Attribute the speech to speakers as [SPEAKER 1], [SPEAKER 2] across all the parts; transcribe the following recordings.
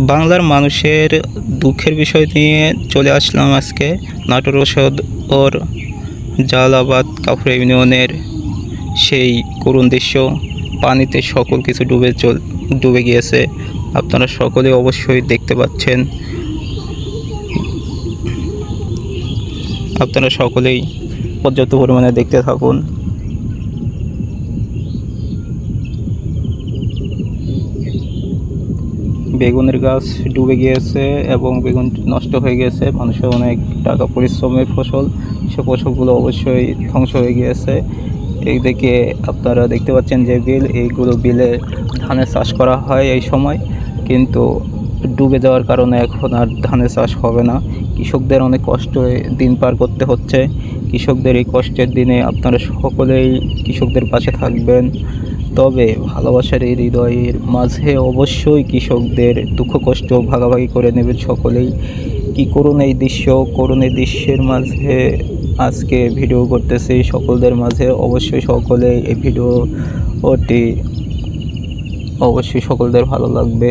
[SPEAKER 1] বাংলার মানুষের দুঃখের বিষয় নিয়ে চলে আসলাম আজকে নাটোর ওষুধ ওর জালাবাদ কাফরা ইউনিয়নের সেই করুণ দৃশ্য। পানিতে সকল কিছু ডুবে চল ডুবে গিয়েছে। আপনারা সকলে অবশ্যই দেখতে পাচ্ছেন। আপনারা সকলেই পর্যাপ্ত পরিমাণে দেখতে থাকুন। বেগুনের গাছ ডুবে গিয়েছে এবং বেগুন নষ্ট হয়ে গিয়েছে। মানুষের অনেক টাকা পরিশ্রমের ফসল, সে ফসলগুলো অবশ্যই ধ্বংস হয়ে গিয়েছে। এই দিকে আপনারা দেখতে পাচ্ছেন যে বিল, এইগুলো বিলে ধানের চাষ করা হয় এই সময়। কিন্তু ডুবে যাওয়ার কারণে এখন আর ধানের চাষ হবে না। কৃষকদের অনেক কষ্ট দিন পার করতে হচ্ছে। কৃষকদের এই কষ্টের দিনে আপনারা সকলেই কৃষকদের পাশে থাকবেন। তবে ভালোবাসার এই হৃদয়ের মাঝে অবশ্যই কৃষকদের দুঃখ, কষ্ট ভাগাভাগি করে নেবেন সকলেই। কি করুন এই দৃশ্য? করুন এই দৃশ্যের মাঝে আজকে ভিডিও করতেছি সকলদের মাঝে। অবশ্যই সকলে এই ভিডিওটি অবশ্যই সকলদের ভালো লাগবে।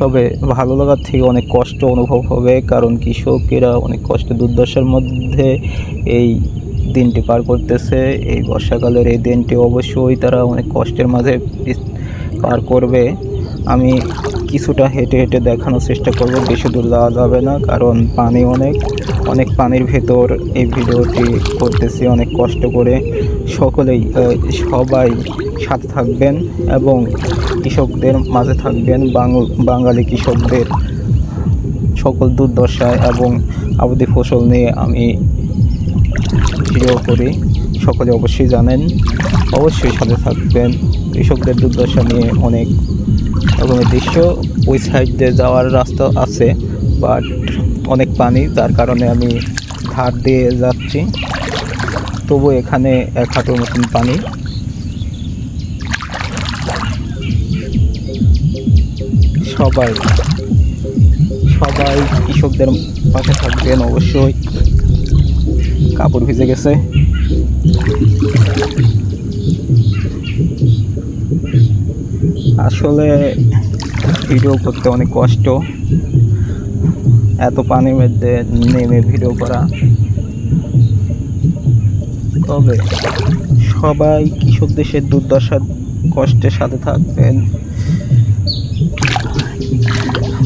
[SPEAKER 1] তবে ভালো লাগার থেকে অনেক কষ্ট অনুভব হবে, কারণ কৃষকেরা অনেক কষ্ট দুর্দশার মধ্যে এই দিনটি পার করতেছে। এই বর্ষাকালের এই দিনটি অবশ্যই তারা অনেক কষ্টের মাঝে পার করবে। আমি কিছুটা হেঁটে হেঁটে দেখানোর চেষ্টা করব, বেশি দূর যাওয়া যাবে না, কারণ পানি অনেক। অনেক পানির ভেতর এই ভিডিওটি করতেছি, অনেক কষ্ট করে। সকলেই সবাই সাথে থাকবেন এবং কৃষকদের মাঝে থাকবেন বাঙালি কৃষকদের সকল দুর্দশায় এবং আবদি ফসল নিয়ে আমি ভিডিও করি। সকলে অবশ্যই জানেন। অবশ্যই সাথে থাকবেন। কৃষকদের দুর্দশা নিয়ে অনেক রকমের দৃশ্য। ওই সাইড দিয়ে যাওয়ার রাস্তা আছে বাট অনেক পানি, যার কারণে আমি ধার দিয়ে যাচ্ছি। তবু এখানে এক হাঁটুর মতন পানি। সবাই সবাই কৃষকদের পাশে থাকবেন অবশ্যই। কাপড় ভিজে গেছে। আসলে ভিডিও করতে অনেক কষ্ট। এত পানির মধ্যে নেমে ভিডিও করা। তবে সবাই কৃষক দেশের দুর্দশার কষ্টের সাথে থাকবেন।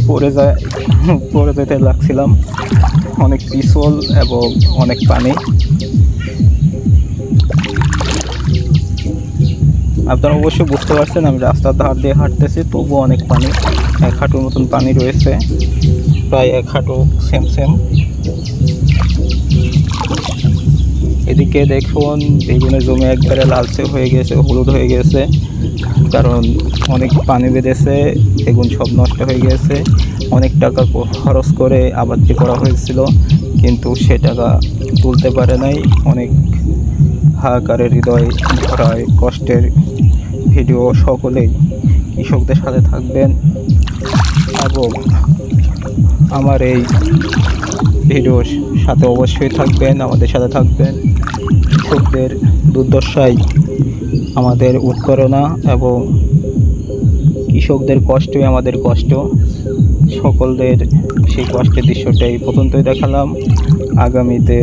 [SPEAKER 1] পড়ে যায়, পড়ে যেতে লাগছিলাম। অনেক পিছল এবং অনেক পানি আপনারা অবশ্যই বুঝতে পারছেন, আমি রাস্তার ধার দিয়ে হাঁটতেছি, তবুও অনেক পানি এক হাঁটুর মতন পানি রয়েছে, প্রায় এক হাঁটু সেম সেম এদিকে দেখুন, বিভিন্ন জমি একবারে লালচে হয়ে গেছে, হলুদ হয়ে গেছে, কারণ অনেক পানি বেঁধেছে, বেগুন সব নষ্ট হয়ে গেছে। অনেক টাকা খরচ করে আবাদটি করা হয়েছিল, কিন্তু সে টাকা তুলতে পারে নাই। অনেক হাহাকারের হৃদয় ভরায় কষ্টের ভিডিও সকলেই কৃষকদের সাথে থাকবেন। এবং আমার এই ভিডিওর সাথে অবশ্যই থাকবেন, আমাদের সাথে থাকবেন। কৃষকদের দুর্দশায় আমাদের উৎকরণা এবং কৃষকদের কষ্টই আমাদের কষ্ট। সকলদের সেই কষ্টের দৃশ্যটাই প্রথমতই দেখালাম। আগামীতে